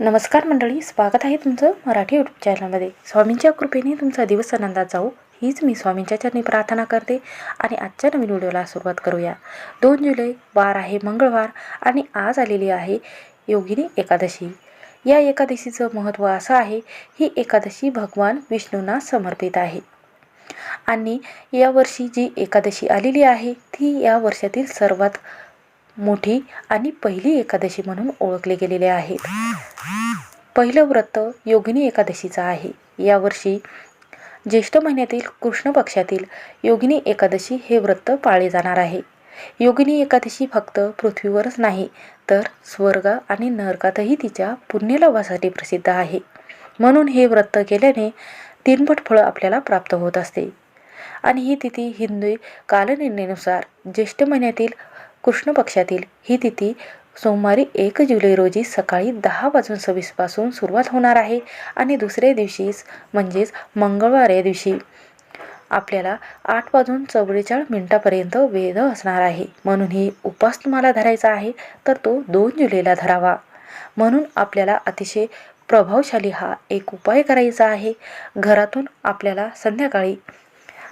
नमस्कार मंडळी स्वागत आहे तुमचं मराठी यूट्यूब चॅनलमध्ये स्वामींच्या कृपेने तुमचा दिवस आनंदात जाऊ हीच मी स्वामींच्या चरणी प्रार्थना करते आणि आजच्या नवीन व्हिडिओला सुरुवात करूया. दोन जुलै वार आहे मंगळवार आणि आज आलेली आहे योगिनी एकादशी. या एकादशीचं महत्त्व असं आहे ही एकादशी भगवान विष्णूंना समर्पित आहे. आणि यावर्षी जी एकादशी आलेली आहे ती या वर्षातील सर्वात मोठी आणि पहिली एकादशी म्हणून ओळखले गेलेले आहेत. पहिलं व्रत योगिनी एकादशीचं आहे. यावर्षी ज्येष्ठ महिन्यातील कृष्ण पक्षातील योगिनी एकादशी हे व्रत पाळले जाणार आहे. योगिनी एकादशी फक्त पृथ्वीवरच नाही तर स्वर्ग आणि नरकातही तिच्या पुण्यलाभासाठी प्रसिद्ध आहे. म्हणून हे व्रत केल्याने तीनपट फळं आपल्याला प्राप्त होत असते. आणि ही तिथी हिंदू कालनिर्णयानुसार ज्येष्ठ महिन्यातील कृष्ण पक्षातील ही तिथी सोमवारी एक जुलै रोजी सकाळी दहा वाजून सव्वीसपासून सुरुवात होणार आहे आणि दुसऱ्या दिवशीच म्हणजेच मंगळवार या दिवशी आपल्याला आठ वाजून चव्वेचाळीस मिनिटापर्यंत वेद असणार आहे. म्हणून ही उपास तुम्हाला धरायचा आहे तर तो दोन जुलैला धरावा. म्हणून आपल्याला अतिशय प्रभावशाली हा एक उपाय करायचा आहे. घरातून आपल्याला संध्याकाळी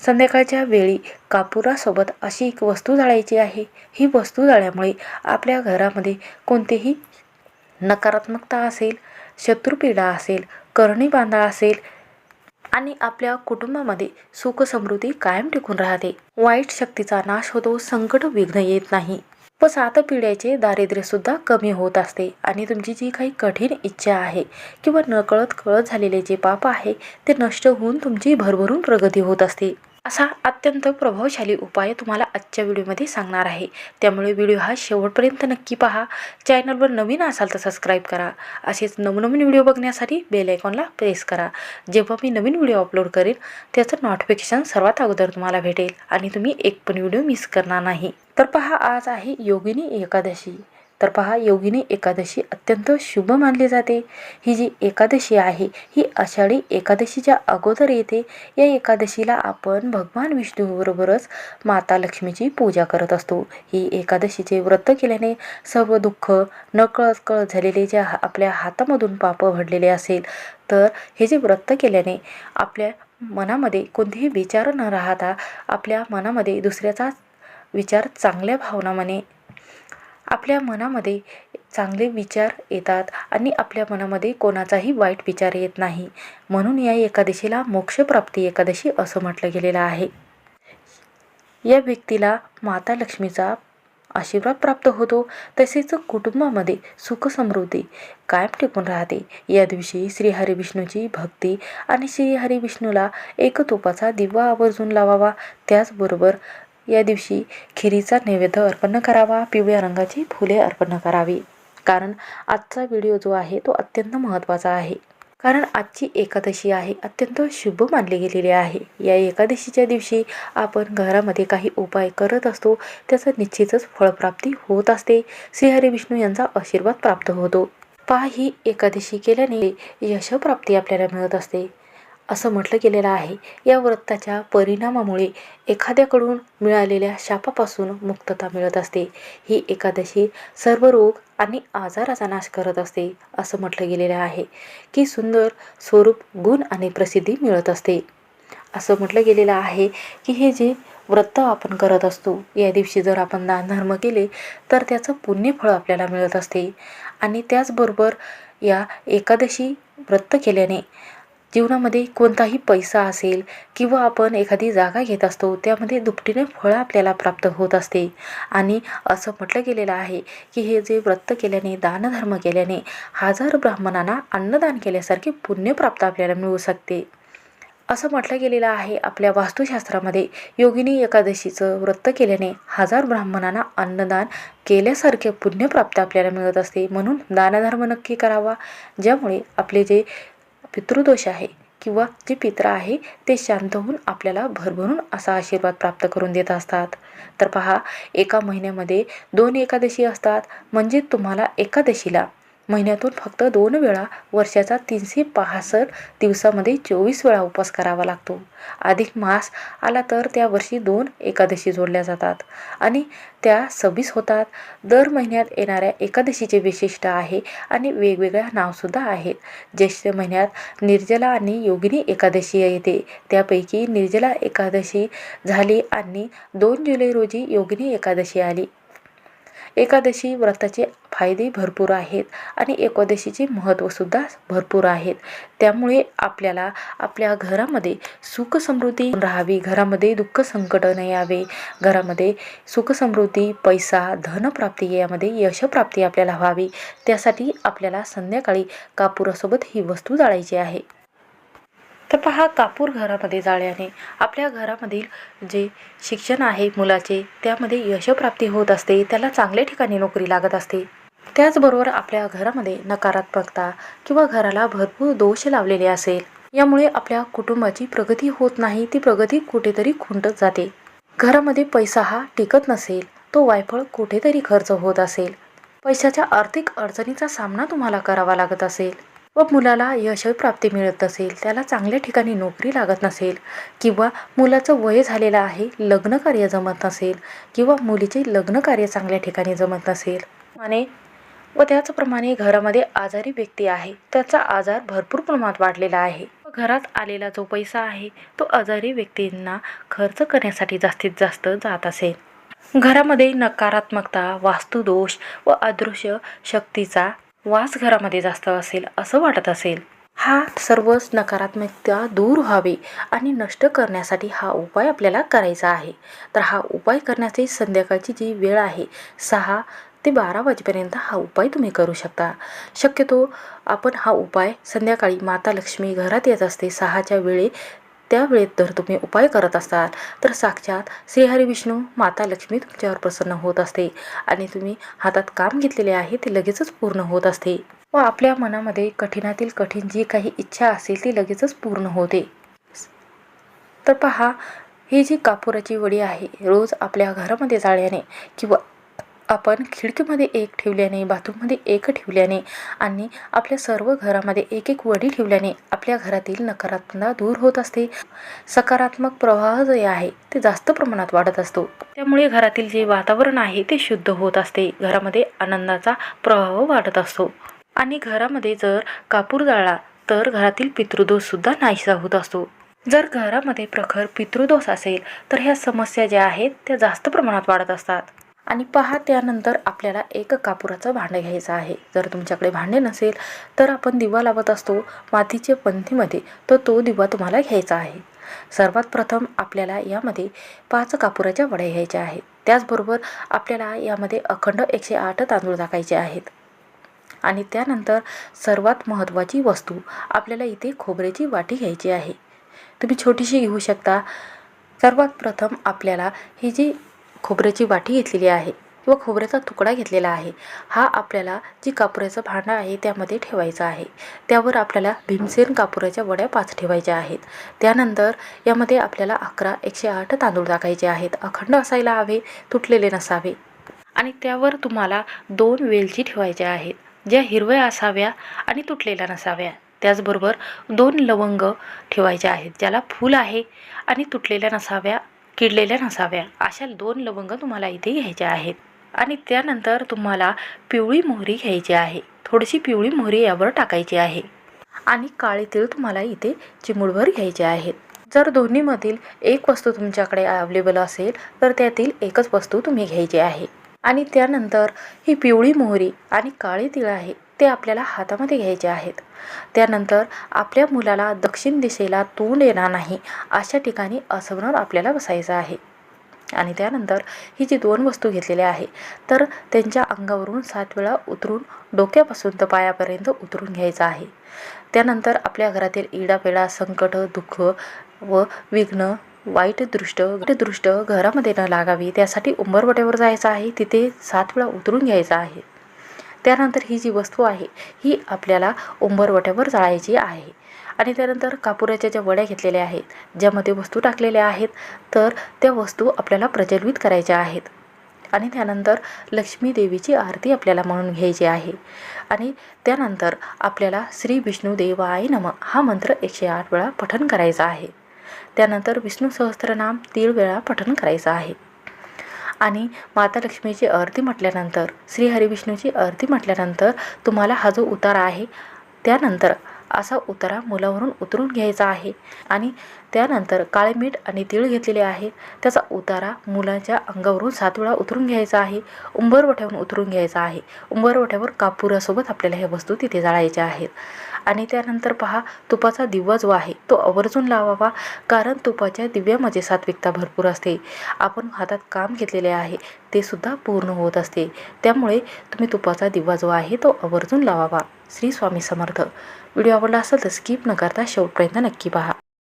संध्याकाळच्या वेळी कापुरासोबत अशी एक वस्तू जाळायची आहे. ही वस्तू जाळल्यामुळे आपल्या घरामध्ये कोणतेही नकारात्मकता असेल शत्रुपीडा असेल करणी बांधा असेल आणि आपल्या कुटुंबामध्ये सुख समृद्धी कायम टिकून राहते. वाईट शक्तीचा नाश होतो संकट विघ्न येत नाही. व सात पिढ्याचे दारिद्र्यसुद्धा कमी होत असते. आणि तुमची जी काही कठीण इच्छा आहे किंवा नकळत कळत झालेले जे पाप आहे ते नष्ट होऊन तुमची भरभरून प्रगती होत असते. असा अत्यंत प्रभावशाली उपाय तुम्हाला आजच्या व्हिडिओमध्ये सांगणार आहे. त्यामुळे व्हिडिओ हा शेवटपर्यंत नक्की पहा. चॅनलवर नवीन असाल तर सबस्क्राईब करा. असेच नवनवीन व्हिडिओ बघण्यासाठी बेल आयकॉनला प्रेस करा. जेव्हा मी नवीन व्हिडिओ अपलोड करेन त्याचं नोटिफिकेशन सर्वात अगोदर तुम्हाला भेटेल आणि तुम्ही एक पण व्हिडिओ मिस करणार नाही. तर पहा आज आहे योगिनी एकादशी. तर पहा योगिनी एकादशी अत्यंत शुभ मानली जाते. ही जी एकादशी आहे ही आषाढी एकादशीच्या अगोदर येते. या एकादशीला आपण भगवान विष्णूबरोबरच माता लक्ष्मीची पूजा करत असतो. ही एकादशीचे व्रत केल्याने सर्व दुःख नकळत कळत झालेले ज्या आपल्या हातामधून पाप घडलेले असेल तर हे जे व्रत केल्याने आपल्या मनामध्ये कोणतेही विचार न राहता आपल्या मनामध्ये दुसऱ्याचा विचार चांगल्या भावनामाने आपल्या मनामध्ये चांगले विचार येतात आणि आपल्या मनामध्ये कोणाचाही वाईट विचार येत नाही. म्हणून या एकादशीला मोक्षप्राप्ती एकादशी असं म्हटलं गेलेलं आहे. या व्यक्तीला माता लक्ष्मीचा आशीर्वाद प्राप्त होतो. तसेच कुटुंबामध्ये सुख समृद्धी कायम टिकून राहते. या दिवशी श्रीहरी विष्णूची भक्ती आणि श्रीहरी विष्णूला एक तुपाचा दिवा आवर्जून लावावा. त्याचबरोबर या दिवशी खिरीचा नैवेद्य अर्पण करावा पिवळ्या रंगाची फुले अर्पण करावी. कारण आजचा व्हिडिओ जो आहे तो अत्यंत महत्त्वाचा आहे. कारण आजची एकादशी आहे अत्यंत शुभ मानली गेलेली आहे. या एकादशीच्या दिवशी आपण घरामध्ये काही उपाय करत असतो त्याचं निश्चितच फळप्राप्ती होत असते. श्रीहरी विष्णू यांचा आशीर्वाद प्राप्त होतो. पा ही एकादशी केल्याने यशप्राप्ती आपल्याला मिळत असते. असं म्हटलं गेलेलं आहे. या व्रताच्या परिणामामुळे एखाद्याकडून मिळालेल्या शापापासून मुक्तता मिळत असते. ही एकादशी सर्व रोग आणि आजाराचा नाश करत असते असं म्हटलं गेलेलं आहे. की सुंदर स्वरूप गुण आणि प्रसिद्धी मिळत असते. असं म्हटलं गेलेलं आहे की हे जे व्रत आपण करत असतो या दिवशी जर आपण दानधर्म केले तर त्याचं पुण्यफळ आपल्याला मिळत असते. आणि त्याचबरोबर या एकादशी व्रत केल्याने जीवनामध्ये कोणताही पैसा असेल किंवा आपण एखादी जागा घेत असतो त्यामध्ये दुपटीने फळं आपल्याला प्राप्त होत असते. आणि असं म्हटलं गेलेलं आहे की हे जे व्रत केल्याने दानधर्म केल्याने हजार ब्राह्मणांना अन्नदान केल्यासारखे पुण्य प्राप्त आपल्याला मिळू शकते. असं म्हटलं गेलेलं आहे आपल्या वास्तुशास्त्रामध्ये. योगिनी एकादशीचं व्रत केल्याने हजार ब्राह्मणांना अन्नदान केल्यासारखे पुण्यप्राप्त आपल्याला मिळत असते. म्हणून दानधर्म नक्की करावा. ज्यामुळे आपले जे पितृदोष आहे किंवा जे पित्र आहे ते शांत होऊन आपल्याला भरभरून असा आशीर्वाद प्राप्त करून देत असतात. तर पहा एका महिन्यामध्ये दोन एकादशी असतात. म्हणजे तुम्हाला एकादशीला महिन्यातून फक्त दोन वेळा वर्षाचा तीनशे पासष्ट दिवसामध्ये चोवीस वेळा उपवास करावा लागतो. अधिक मास आला तर त्या वर्षी दोन एकादशी जोडल्या जातात आणि त्या सव्वीस होतात. दर महिन्यात येणाऱ्या एकादशीचे विशिष्ट आहे आणि वेगवेगळ्या नावसुद्धा आहेत. ज्येष्ठ महिन्यात निर्जला आणि योगिनी एकादशी येते. त्यापैकी निर्जला एकादशी झाली आणि दोन जुलै रोजी योगिनी एकादशी आली. एकादशी व्रताचे फायदे भरपूर आहेत आणि एकादशीचे महत्त्वसुद्धा भरपूर आहेत. त्यामुळे आपल्याला आपल्या घरामध्ये सुख समृद्धी राहावी घरामध्ये दुःख संकट न यावे घरामध्ये सुख समृद्धी पैसा धनप्राप्ती यामध्ये यशप्राप्ती आपल्याला व्हावी. त्यासाठी आपल्याला संध्याकाळी कापुरासोबत ही वस्तू जाळायची आहे. तर पहा कापूर घरामध्ये जाळ्याने आपल्या घरामधील जे शिक्षण आहे मुलाचे त्यामध्ये यशप्राप्ती होत असते त्याला चांगल्या ठिकाणी नोकरी लागत असते. त्याचबरोबर आपल्या घरामध्ये नकारात्मकता किंवा घराला भरपूर दोष लावलेले असेल. यामुळे आपल्या कुटुंबाची प्रगती होत नाही ती प्रगती कुठेतरी खुंटत जाते. घरामध्ये पैसा हा टिकत नसेल तो वायफळ कुठेतरी खर्च होत असेल. पैशाच्या आर्थिक अडचणीचा सामना तुम्हाला करावा लागत असेल. व मुलाला यशप्राप्ती मिळत नसेल त्याला चांगल्या ठिकाणी नोकरी लागत नसेल किंवा मुलाचं वय झालेलं आहे लग्न कार्य जमत नसेल किंवा मुलीचे लग्न कार्य चांगल्या ठिकाणी जमत नसेल. आणि व त्याचप्रमाणे घरामध्ये आजारी व्यक्ती आहे त्याचा आजार भरपूर प्रमाणात वाढलेला आहे. घरात आलेला जो पैसा आहे तो आजारी व्यक्तींना खर्च करण्यासाठी जास्तीत जास्त जात असेल. घरामध्ये नकारात्मकता वास्तुदोष व अदृश्य शक्तीचा वास घरामध्ये जास्त असेल असं वाटत असेल. हा सर्वच नकारात्मकता दूर व्हावी आणि नष्ट करण्यासाठी हा उपाय आपल्याला करायचा आहे. तर हा उपाय करण्याची संध्याकाळची जी वेळ आहे सहा ते बारा वाजेपर्यंत हा उपाय तुम्ही करू शकता. शक्यतो आपण हा उपाय संध्याकाळी माता लक्ष्मी घरात येत असते सहाच्या वेळी त्यावेळेत जर तुम्ही उपाय करत असाल तर साक्षात श्रीहरी विष्णू माता लक्ष्मी तुमच्यावर प्रसन्न होत असते आणि तुम्ही हातात काम घेतलेले आहे ते लगेचच पूर्ण होत असते. व आपल्या मनामध्ये कठीणातील कठीण जी काही इच्छा असेल ती लगेचच पूर्ण होते. तर पहा ही जी कापुराची वडी आहे रोज आपल्या घरामध्ये जाळ्याने किंवा आपण खिडकीमध्ये एक ठेवल्याने बाथरूममध्ये एक ठेवल्याने आणि आपल्या सर्व घरामध्ये एक एक वडी ठेवल्याने आपल्या घरातील नकारात्मकता दूर होत असते. सकारात्मक प्रवाह जे आहे ते जास्त प्रमाणात वाढत असतो. त्यामुळे घरातील जे वातावरण आहे ते शुद्ध होत असते. घरामध्ये आनंदाचा प्रवाह वाढत असतो. आणि घरामध्ये जर कापूर जाळला तर घरातील पितृदोषसुद्धा नाहीसा होत असतो. जर घरामध्ये प्रखर पितृदोष असेल तर ह्या समस्या ज्या आहेत त्या जास्त प्रमाणात वाढत असतात. आणि पहा त्यानंतर आपल्याला एक कापुराचं भांडं घ्यायचं आहे. जर तुमच्याकडे भांडे नसेल तर आपण दिवा लावत असतो मातीच्या पंथीमध्ये तर तो दिवा तुम्हाला घ्यायचा आहे. सर्वात प्रथम आपल्याला यामध्ये पाच कापुराच्या वड्या घ्यायच्या आहेत. त्याचबरोबर आपल्याला यामध्ये अखंड एकशे आठ तांदूळ टाकायचे आहेत. आणि त्यानंतर सर्वात महत्त्वाची वस्तू आपल्याला इथे खोबऱ्याची वाटी घ्यायची आहे. तुम्ही छोटीशी घेऊ शकता. सर्वात प्रथम आपल्याला ही जी खोबऱ्याची वाटी घेतलेली आहे किंवा खोबऱ्याचा तुकडा घेतलेला आहे. हा आपल्याला जी कापुराचं भांडं आहे त्यामध्ये ठेवायचा आहे. त्यावर आपल्याला भीमसेन कापुराच्या वड्या पाच ठेवायच्या आहेत. त्यानंतर यामध्ये आपल्याला अकरा एकशे आठ तांदूळ टाकायचे आहेत. अखंड असायला हवे तुटलेले नसावे. आणि त्यावर तुम्हाला दोन वेलची ठेवायच्या आहेत ज्या हिरव्या असाव्या आणि तुटलेल्या नसाव्या. त्याचबरोबर दोन लवंग ठेवायच्या आहेत ज्याला फूल आहे आणि तुटलेल्या नसाव्या किडलेल्या नसाव्या. अशा दोन लवंग तुम्हाला इथे घ्यायच्या आहेत. आणि त्यानंतर तुम्हाला पिवळी मोहरी घ्यायची आहे. थोडीशी पिवळी मोहरी यावर टाकायची आहे. आणि काळे तीळ तुम्हाला इथे चिमुडभर घ्यायचे आहेत. जर दोन्हीमधील एक वस्तू तुमच्याकडे अवेलेबल असेल तर त्यातील एकच वस्तू तुम्ही घ्यायची आहे. आणि त्यानंतर ही पिवळी मोहरी आणि काळे तीळ आहे. ते आपल्याला हातामध्ये घ्यायचे आहेत. त्यानंतर आपल्या मुलाला दक्षिण दिशेला तोंड येणार नाही अशा ठिकाणी असवणार आपल्याला बसायचं आहे. आणि त्यानंतर ही जी दोन वस्तू घेतलेल्या आहे तर त्यांच्या अंगावरून सात वेळा उतरून डोक्यापासून तर पायापर्यंत उतरून घ्यायचं आहे. त्यानंतर आपल्या घरातील इडापेडा संकट दुःख व विघ्न वाईट दृष्ट दृष्ट घरामध्ये न लागावी त्यासाठी उंबरवट्यावर जायचं आहे तिथे सात वेळा उतरून घ्यायचं आहे. त्यानंतर ही जी वस्तू आहे ही आपल्याला उंबरवट्यावर जाळायची आहे. आणि त्यानंतर कापुराच्या ज्या वड्या घेतलेल्या आहेत ज्यामध्ये वस्तू टाकलेल्या आहेत तर त्या वस्तू आपल्याला प्रज्वलित करायच्या आहेत. आणि त्यानंतर लक्ष्मी देवीची आरती आपल्याला म्हणून घ्यायची आहे. आणि त्यानंतर आपल्याला श्री विष्णू देवाय नम हा मंत्र एकशे आठ वेळा पठण करायचा आहे. त्यानंतर विष्णू सहस्त्रनाम तीळ वेळा पठण करायचं आहे. आणि माता लक्ष्मीची आरती म्हटल्यानंतर श्री हरिविष्णूची आरती म्हटल्यानंतर तुम्हाला हा जो उतारा आहे त्यानंतर असा उतारा मुलावरून उतरून घ्यायचा आहे. आणि त्यानंतर काळे मीठ आणि तीळ घेतलेले आहे. त्याचा उतारा मुलाच्या अंगावरून सात वेळा उतरून घ्यायचा आहे. उंबरवठ्यावरून उतरून घ्यायचा आहे. उंबरवठ्यावर कापुरासोबत आपल्याला ह्या वस्तू तिथे जाळायच्या आहेत. आणि त्यानंतर पहा तुपाचा दिवा जो आहे तो आवर्जून लावावा कारण तुपाच्या दिव्यामध्ये सात्विकता भरपूर असते. आपण हातात काम घेतलेले आहे ते सुद्धा पूर्ण होत असते. त्यामुळे तुम्ही तुपाचा दिवा जो आहे तो आवर्जून लावावा. श्री स्वामी समर्थ. व्हिडिओ आवडला असेल तर स्किप न करता शेवटपर्यंत नक्की पहा.